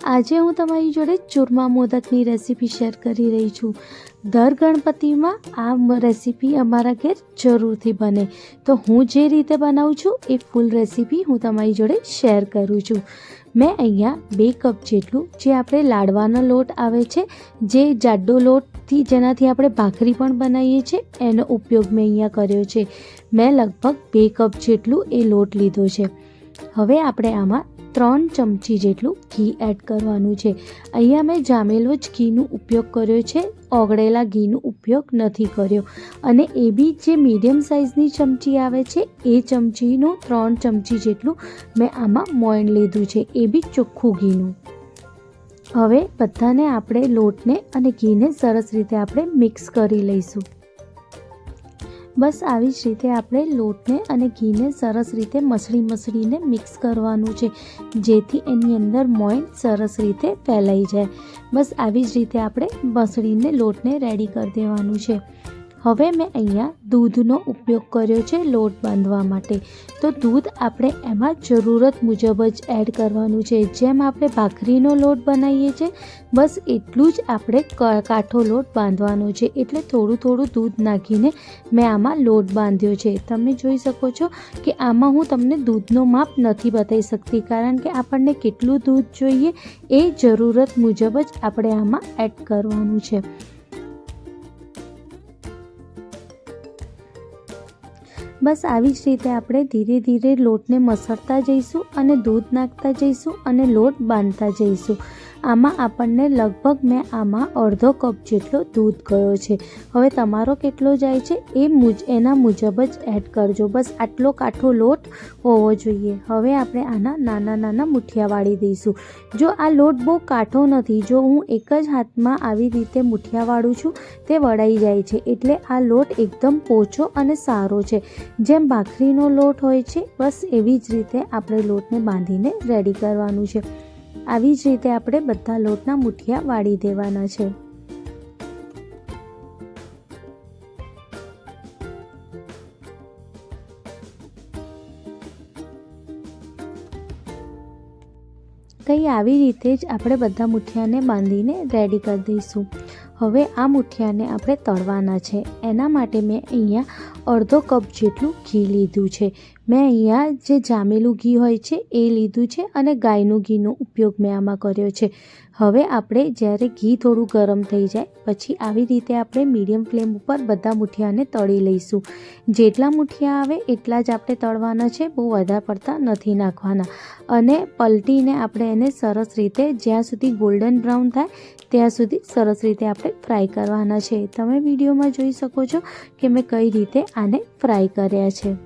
આજે હું તમારી જોડે ચૂરમા મોદકની રેસીપી શેર કરી રહી છું. દર ગણપતિમાં આ રેસીપી અમારા ઘેર જરૂરથી બને. તો હું જે રીતે બનાવું છું એ ફૂલ રેસીપી હું તમારી જોડે શેર કરું છું. મેં અહીંયા બે કપ જેટલું જે આપણે લાડવાનો લોટ આવે છે, જે જાડો લોટથી જેનાથી આપણે ભાખરી પણ બનાવીએ છીએ, એનો ઉપયોગ મેં અહીંયા કર્યો છે. મેં લગભગ બે કપ જેટલું એ લોટ લીધો છે. હવે આપણે આમાં ત્રણ ચમચી જેટલું ઘી એડ કરવાનું છે. અહીંયા મેં જામેલો જ ઘીનો ઉપયોગ કર્યો છે. ઓગળેલા ઘીનો ઉપયોગ નથી કર્યો. અને એ બી જે મીડિયમ સાઇઝની ચમચી આવે છે, એ ચમચીનું ત્રણ ચમચી જેટલું મેં આમાં મોઈન લીધું છે. એ બી ચોખ્ખું ઘીનું. હવે બધાને આપણે લોટને અને ઘીને સરસ રીતે આપણે મિક્સ કરી લઈશું. બસ આવી જ રીતે આપણે લોટને અને ઘીને સરસ રીતે મસળી મસળીને મિક્સ કરવાનું છે, જેથી એની અંદર મોઈન સરસ રીતે ફેલાઈ જાય. બસ આવી જ રીતે આપણે મસળીને લોટને રેડી કરી દેવાનું છે. હવે મેં અહીંયા દૂધનો ઉપયોગ કર્યો છે લોટ બાંધવા માટે. તો દૂધ આપણે એમાં જરૂરત મુજબ જ એડ કરવાનું છે. જેમ આપણે ભાખરીનો લોટ બનાવીએ છીએ, બસ એટલું જ આપણે કાઠો લોટ બાંધવાનો છે. એટલે થોડું થોડું દૂધ નાખીને મેં આમાં લોટ બાંધ્યો છે. તમે જોઈ શકો છો કે આમાં હું તમને દૂધનો માપ નથી બતાવી શકતી, કારણ કે આપણને કેટલું દૂધ જોઈએ એ જરૂરત મુજબ જ આપણે આમાં એડ કરવાનું છે. બસ આવી જ રીતે આપણે ધીરે ધીરે લોટને મસળતા જઈશું અને દૂધ નાખતા જઈશું અને લોટ બાંધતા જઈશું. આમાં આપણને લગભગ મેં આમાં અડધો કપ જેટલો દૂધ ગયો છે. હવે તમારો કેટલો જાય છે એ મુજ, એના મુજબ જ એડ કરજો. બસ આટલો કાઠો લોટ હોવો જોઈએ. હવે આપણે આના નાના નાના મુઠિયા વાળી દઈશું. જો આ લોટ બહુ કાઠો નથી, જો હું એક જ હાથમાં આવી રીતે મુઠિયા વાળું છું, તે વળાઈ જાય છે. એટલે આ લોટ એકદમ પોચો અને સારો છે. જેમ ભાખરીનો લોટ હોય છે, બસ એવી જ રીતે આપણે લોટને બાંધીને રેડી કરવાનું છે. આવી જ રીતે આપણે બધા લોટના મુઠિયા વાળી દેવાના છે. કંઈ આવી રીતે જ આપણે બધા મુઠિયાને બાંધીને રેડી કરી દઈશું. હવે આ મુઠિયાને આપણે તળવાના છે. એના માટે મેં અહીંયા અડધો કપ જેટલું ઘી લીધું છે. મેં અહીંયા જે જામેલું ઘી હોય છે એ લીધું છે અને ગાયનું ઘીનો ઉપયોગ મેં આમાં કર્યો છે. હવે આપણે જ્યારે ઘી થોડું ગરમ થઈ જાય, પછી આવી રીતે આપણે મીડિયમ ફ્લેમ ઉપર બધા મુઠિયાને તળી લઈશું. જેટલા મુઠિયા આવે એટલા જ આપણે તળવાના છે, બહુ વધારે પડતા નથી નાખવાના. અને પલટીને આપણે એને સરસ રીતે જ્યાં સુધી ગોલ્ડન બ્રાઉન થાય, ત્યાં સુધી સરસ રીતે આપણે ફ્રાય કરવાના છે. તમે વિડીયોમાં જોઈ શકો છો કે મેં કઈ રીતે આને ફ્રાય કર્યા છે.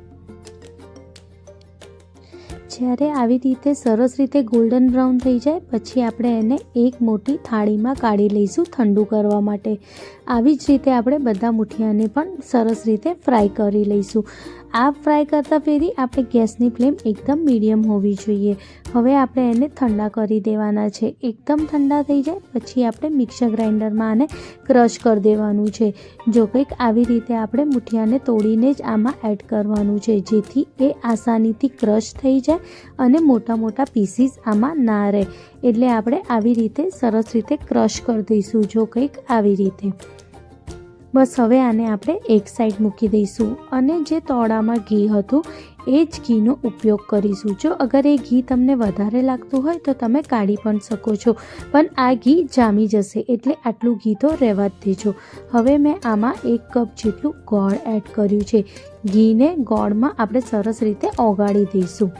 જ્યારે આવી રીતે સરસ રીતે ગોલ્ડન બ્રાઉન થઈ જાય, પછી આપણે એને એક મોટી થાળીમાં કાઢી લઈશું ઠંડુ કરવા માટે. આવી જ રીતે આપણે બધા મુઠિયાને પણ સરસ રીતે ફ્રાય કરી લઈશું. આ ફ્રાય કરતાં ફેરી આપણે ગેસની ફ્લેમ એકદમ મીડિયમ હોવી જોઈએ. હવે આપણે એને ઠંડા કરી દેવાના છે. એકદમ ઠંડા થઈ જાય પછી આપણે મિક્સર ગ્રાઇન્ડરમાં આને ક્રશ કરી દેવાનું છે. જો કંઈક આવી રીતે આપણે મુઠિયાને તોડીને જ આમાં એડ કરવાનું છે, જેથી એ આસાનીથી ક્રશ થઈ જાય અને મોટા મોટા પીસીસ આમાં ના રહે. એટલે આપણે આવી રીતે સરસ રીતે ક્રશ કરી દઈશું જો કંઈક આવી રીતે. બસ હવે આને આપણે એક સાઈડ મૂકી દઈશું અને જે તોડામાં ઘી હતું, એ જ ઘીનો ઉપયોગ કરીશું. જો અગર એ ઘી તમને વધારે લાગતું હોય, તો તમે કાઢી પણ શકો છો. પણ આ ઘી જામી જશે, એટલે આટલું ઘી તો રહેવા જ દેજો. હવે મેં આમાં એક કપ જેટલું ગોળ એડ કર્યું છે. ઘીને ગોળમાં આપણે સરસ રીતે ઓગાળી દઈશું.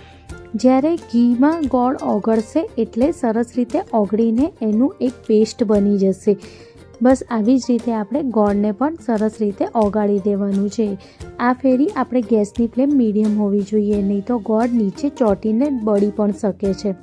જ્યારે ઘીમાં ગોળ ઓગળશે, એટલે સરસ રીતે ઓગળીને એનું એક પેસ્ટ બની જશે. બસ આવી જ રીતે આપણે ગોળને પણ સરસ રીતે ઓગાળી દેવાનું છે. આ ફેરી આપણે ગેસની ફ્લેમ મીડિયમ હોવી જોઈએ, નહીં તો ગોળ નીચે ચોંટીને બળી પણ શકે છે.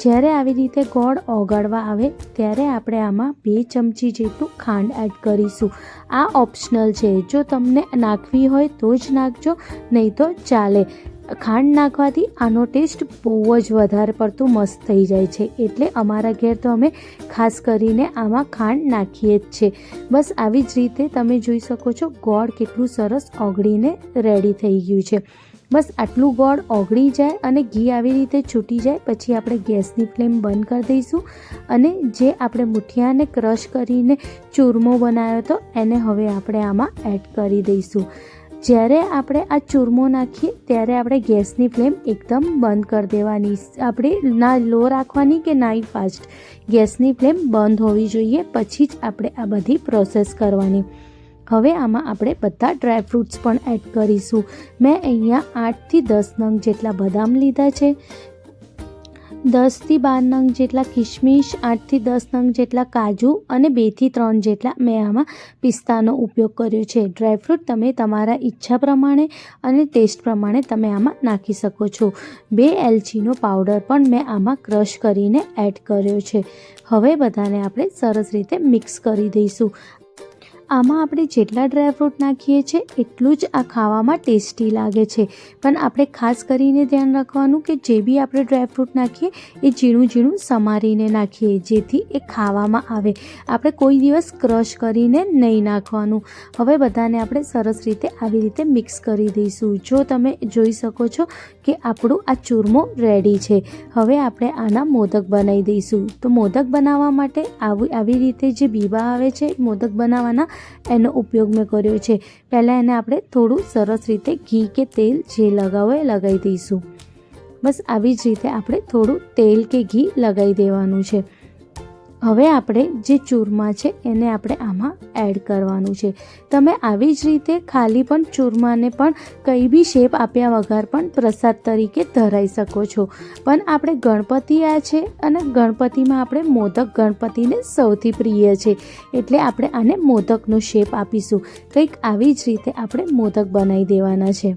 જ્યારે આવી રીતે ગોળ ઓગાળવા આવે, ત્યારે આપણે આમાં બે ચમચી જેટલું ખાંડ એડ કરીશું. આ ઓપ્શનલ છે. જો તમને નાખવી હોય તો જ નાખજો, નહીં તો ચાલે. ખાંડ નાખવાથી આનો ટેસ્ટ બહુ જ વધારે પડતું મસ્ત થઈ જાય છે. એટલે અમારા ઘેર તો અમે ખાસ કરીને આમાં ખાંડ નાખીએ જ છે. બસ આવી જ રીતે તમે જોઈ શકો છો ગોળ કેટલું સરસ ઓગળીને રેડી થઈ ગયું છે. બસ આટલું ગોળ ઓગળી જાય અને ઘી આવી રીતે છૂટી જાય પછી આપણે ગેસની ફ્લેમ બંધ કરી દઈશું અને જે આપણે મુઠિયાને ક્રશ કરીને ચૂરમો બનાવ્યો હતો એને હવે આપણે આમાં એડ કરી દઈશું. જ્યારે આપણે આ ચૂરમો નાખીએ, ત્યારે આપણે ગેસની ફ્લેમ એકદમ બંધ કરી દેવાની. આપણે ના લો રાખવાની કે નાઈ ફાસ્ટ. ગેસની ફ્લેમ બંધ હોવી જોઈએ, પછી જ આપણે આ બધી પ્રોસેસ કરવાની. હવે આમાં આપણે બધા ડ્રાયફ્રૂટ્સ પણ એડ કરીશું. મેં અહીંયા આઠથી દસ નંગ જેટલા બદામ લીધા છે. દસથી બાર નંગ જેટલા કિશમિશ આઠથી દસ નંગ જેટલા કાજુ અને બેથી ત્રણ જેટલા મેં આમાં પિસ્તાનો ઉપયોગ કર્યો છે. ડ્રાયફ્રૂટ તમે તમારા ઈચ્છા પ્રમાણે અને ટેસ્ટ પ્રમાણે તમે આમાં નાખી શકો છો. બે એલચીનો પાવડર પણ મેં આમાં ક્રશ કરીને એડ કર્યો છે. હવે બધાને આપણે સરસ રીતે મિક્સ કરી દઈશું. આમાં આપણે જેટલા ડ્રાયફ્રૂટ નાખીએ છીએ, એટલું જ આ ખાવામાં ટેસ્ટી લાગે છે. પણ આપણે ખાસ કરીને ધ્યાન રાખવાનું કે જે બી આપણે ડ્રાયફ્રૂટ નાખીએ, એ ઝીણું ઝીણું સમારીને નાખીએ, જેથી એ ખાવામાં આવે. આપણે કોઈ દિવસ ક્રશ કરીને નહીં નાખવાનું. હવે બધાને આપણે સરસ રીતે આવી રીતે મિક્સ કરી દઈશું. જો તમે જોઈ શકો છો કે આપણું આ ચૂરમો રેડી છે. હવે આપણે આના મોદક બનાવી દઈશું. તો મોદક બનાવવા માટે આવી આવી રીતે જે બીબા આવે છે, મોદક બનાવવાના એનો ઉપયોગ મેં કર્યો છે. પહેલાં એને આપણે થોડું સરસ રીતે ઘી કે તેલ જે લગાવો એ લગાવી દઈશું. બસ આવી જ રીતે આપણે થોડું તેલ કે ઘી લગાવી દેવાનું છે. હવે આપણે જે ચૂરમા છે એને આપણે આમાં એડ કરવાનું છે. તમે આવી જ રીતે ખાલી પણ ચૂરમાને પણ કંઈ બી શેપ આપ્યા વગર પણ પ્રસાદ તરીકે ધરાઈ શકો છો. પણ આપણે ગણપતિ આ છે અને ગણપતિમાં આપણે મોદક ગણપતિને સૌથી પ્રિય છે. એટલે આપણે આને મોદકનો શેપ આપીશું. કંઈક આવી જ રીતે આપણે મોદક બનાવી દેવાના છે.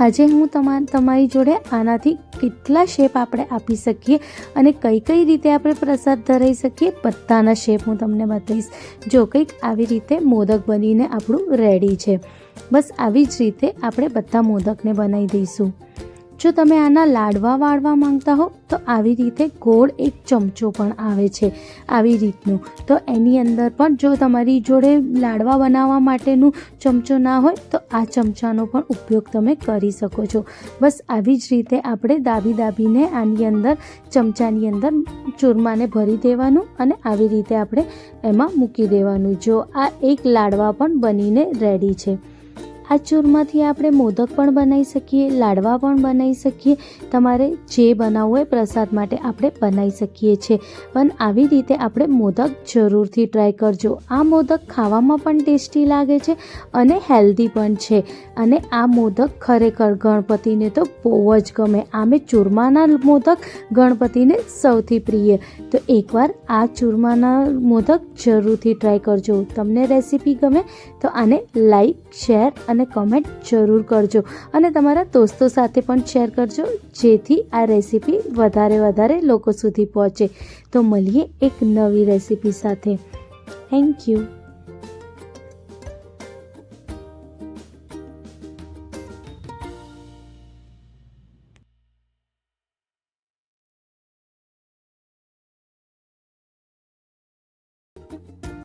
આજે હું તમા, તમારી જોડે આનાથી કેટલા શેપ આપણે આપી શકીએ અને કઈ કઈ રીતે આપણે પ્રસાદ ધરાઈ શકીએ બધાના શેપ હું તમને બતાવીશ. જો કંઈક આવી રીતે મોદક બનીને આપણું રેડી છે. બસ આવી જ રીતે આપણે બધા મોદકને બનાવી દઈશું. જો તમે આના લાડવા વાળવા માંગતા હો, તો આવી રીતે ગોળ એક ચમચો પણ આવે છે આવી રીતનું. તો એની અંદર પણ જો તમારી જોડે લાડવા બનાવવા માટેનું ચમચો ના હોય, તો આ ચમચાનો પણ ઉપયોગ તમે કરી શકો છો. બસ આવી જ રીતે આપણે દાબી દાબીને આની અંદર, ચમચાની અંદર ચૂરમાને ભરી દેવાનું અને આવી રીતે આપણે એમાં મૂકી દેવાનું. જો આ એક લાડવા પણ બનીને રેડી છે. આ ચૂરમાથી આપણે મોદક પણ બનાવી શકીએ, લાડવા પણ બનાવી શકીએ. તમારે જે બનાવવું હોય પ્રસાદ માટે આપણે બનાવી શકીએ છીએ. પણ આવી રીતે આપણે મોદક જરૂરથી ટ્રાય કરજો. આ મોદક ખાવામાં પણ ટેસ્ટી લાગે છે અને હેલ્ધી પણ છે. અને આ મોદક ખરેખર ગણપતિને તો બહુ જ ગમે. આમે ચૂરમાના મોદક ગણપતિને સૌથી પ્રિય. તો એકવાર આ ચૂરમાના મોદક જરૂરથી ટ્રાય કરજો. તમને રેસીપી ગમે તો આને લાઈક શેર અને અને કમેન્ટ જરૂર કરજો અને તમારા દોસ્તો સાથે પણ શેર કરજો, જેથી આ રેસીપી વધારે વધારે લોકો સુધી પહોંચે. તો મળીએ એક નવી રેસીપી સાથે. Thank you